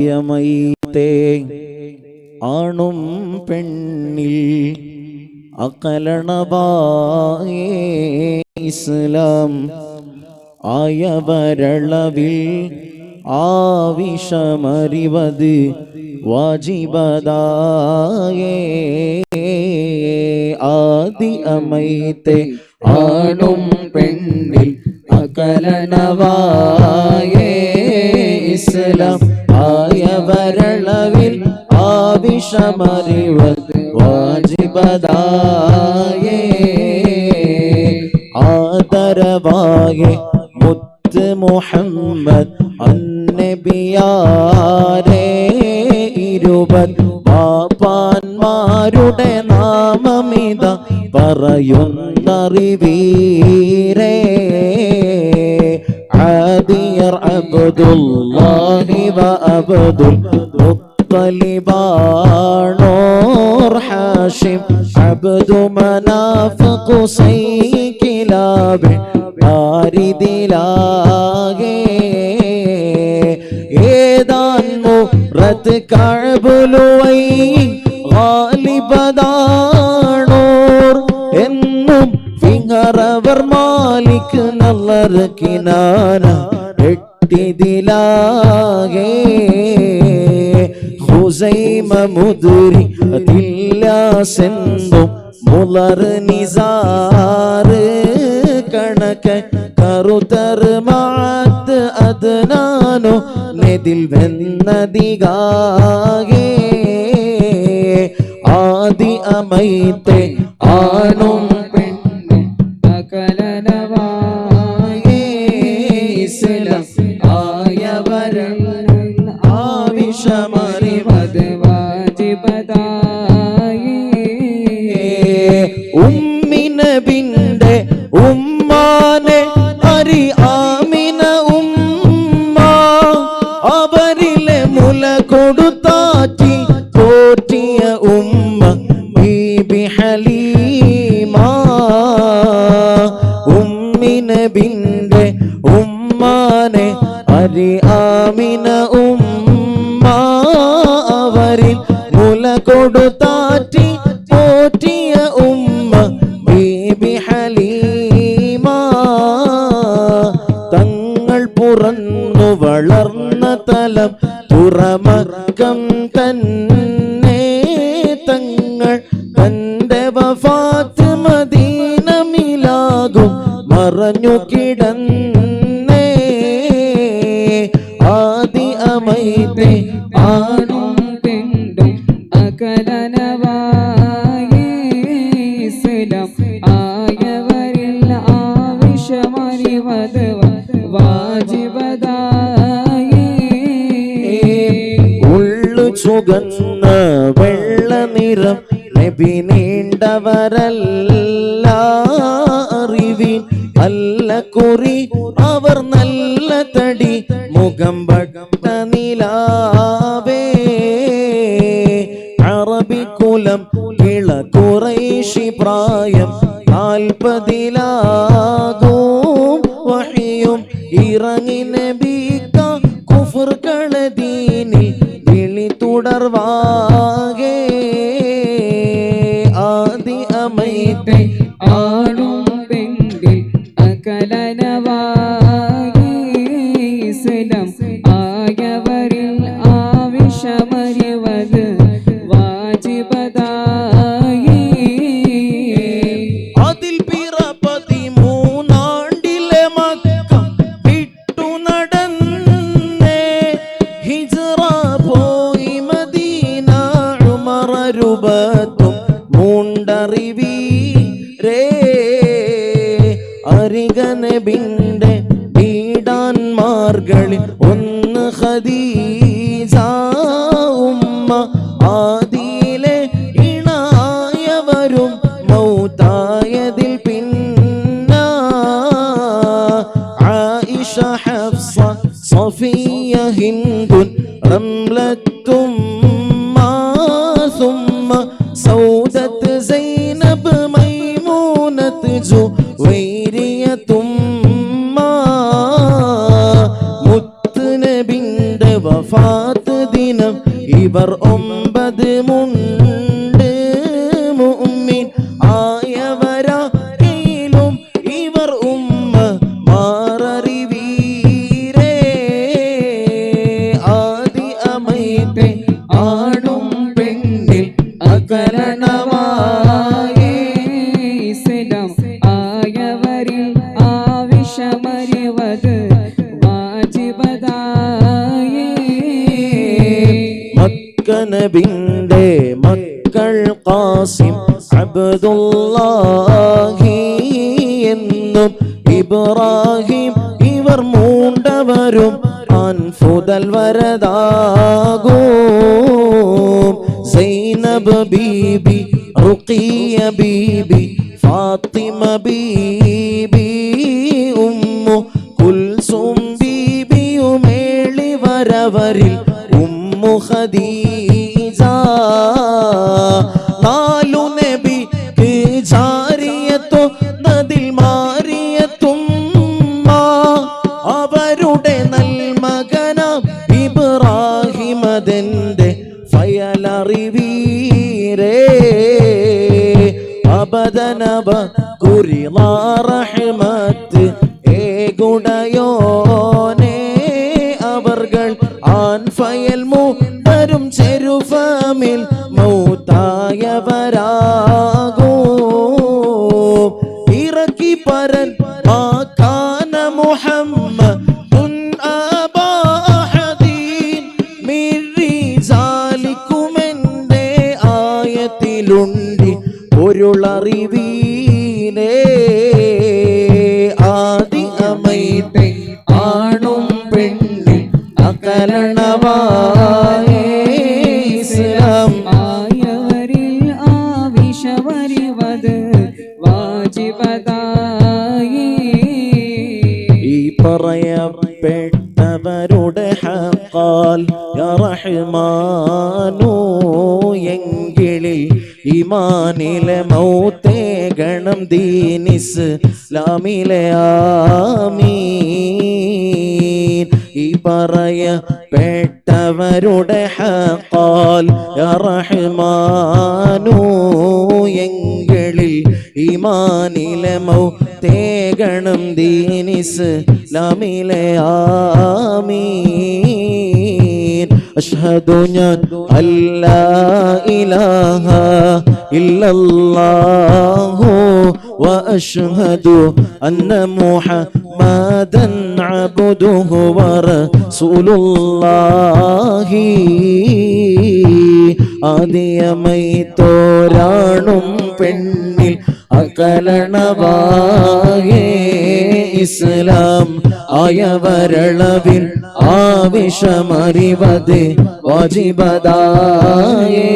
യമൈത്തേ ആണും പെണ്ണിൽ അകലണവായേ ഇസ്ലാം. ആയവരളവിൽ ആവിഷമറിവത് വാജിബദായേ. ആദി അമൈത്തെ ആണും പെണ്ണിൽ അകലനവായേ ആവിഷമറിവത് വാജിബദായേ. ആദരവായേ മുത്ത് മുഹമ്മദ് അന്നബിയാരേ. ഇരുപത് പാപ്പാന്മാരുടെ നാമമിത പറയുന്നറിവീരേ. ആദിയർ അബ്ദുല്ലാഹി വ Abdul മുത്തലിബാണോർ Hashim. Abd Manaf Qusai Kilab ആരിദിലാകെ ഏതാൻ മുറത്ത് കഴബുലുവൈ ഗാലിബദാണോർ എന്നും ഫിംഗറവർ മാലിക് നല്ലർ കിനാന എട്ടിതിലാകെ. ഹുസൈമ മുദ്രി അതില്ലാസെന്നും മുളർ നിസാറ് കണക്ക് കറുതർ മാത്ത് അതിനാനോ നെതിൽ വെന്നതികാകെ ആദി അമൈത്തെ ആണും ഉമ്മിനബിന്റെ ഉമ്മാനെ അരി ആമിന ഉമ്മ. അവരിലെ മുല കൊടുത്താറ്റി പോറ്റിയ ഉമ്മ ബീബി ഹലീമ. ഉമ്മിനബിന്റെ ഉമ്മാനെ അരി ആമിന ഉമ്മ. അവരിൽ മുല കൊടുത്താറ്റി മദീനമിലാകും മറഞ്ഞു കിടന്നേ. ആദി അമൈത്തെ ആണും പെണ്ണും അകലനവായേ. ഇസ്ലാം ആയവരിൽ ആവശ്യമറിവത് വാജിബദായേ ഉള്ളു ചുകന്ന വെള്ള നിറം നബി നീണ്ടവരല്ല. അല്ല കുറി അവർ നല്ല തടി മുഖം ഭഗം നിലാവേ. അറബിക്കുലം ഇള കുറേശി പ്രായം നാൽപ്പതിലാകും വഹിയും ഇറങ്ങി നബീക്ക കുഫർ കളദീനിൽ വിളി തുടർവാകെ അരികനബിന്റെ പീഡാന്മാർകളിൽ ഒന്ന് ഖദീജ ഉമ്മ ആദിയിലെ ഇണായവരും മൗതായതിൽ പിന്ന ആയിഷ ഹഫ്സ സഫിയ ഹിന്ദുൻ റംലത്തും ثم سودة മുത്തബിന്റെ വഫാത്ത് ദിനം. ഇവർ ഒമ്പത് മുൻ മക്കനബിന്റെ മക്കൾ കാസിം അബ്ദുല്ലാഹി എന്നും ഇബ്രാഹിം ഇവർ മൂണ്ടവരും അൻഫുദൽ വരദാകും. സൈനബ് ബീബി റുഖിയ ബീബി ഫാത്തിമ ബീബി ഉമ്മു കുൽസും ബീബിയുമേളി വരവരിൽ ഉമ്മു ഖദീജ നാലു നബി ജാരിയത്തോ നദിൽ മാറിയത്തും അവരുടെ നൽമകന ഇബ്രാഹിമതെന്റെ ഫയലറിവീരേ. അബദനബ കുരിളാ റഹ്മത്ത് ഏകുടയോനേ ഇറക്കി പരൻ ആയത്തിലുണ്ടി പൊരുളറിവീനേ. ആദി അമൈത്തെ ആണും പെണ്ണിൽ അകലണവായേ റഹ്മാനോ എങ്കിളിൽ ഇമാനിലെ മൗത്തേ ഗണം ദീനിസ് ലാമിലെ ആമീൻ. ഈ പറയപ്പെട്ടവരുടെ ഹക്കാൽ റഹ്മാനോ എങ്കിളിൽ ഇമാനിലെ മൗത്തേകണം ദീനിസ് ലാമിലെ ആമീൻ. അഷ്ഹദു ഞാൻ അല്ലാ ഇലാഹ ഇല്ലല്ലാഹു وأشهد أن محمدا عبده ورسول ആദ്യമൈ തോരാണും പെണ്ണിൽ അകലണവായേ ഇസ്ലാം ആയവരളവിൽ ആവശ്യമറിവത് വാജിബദായേ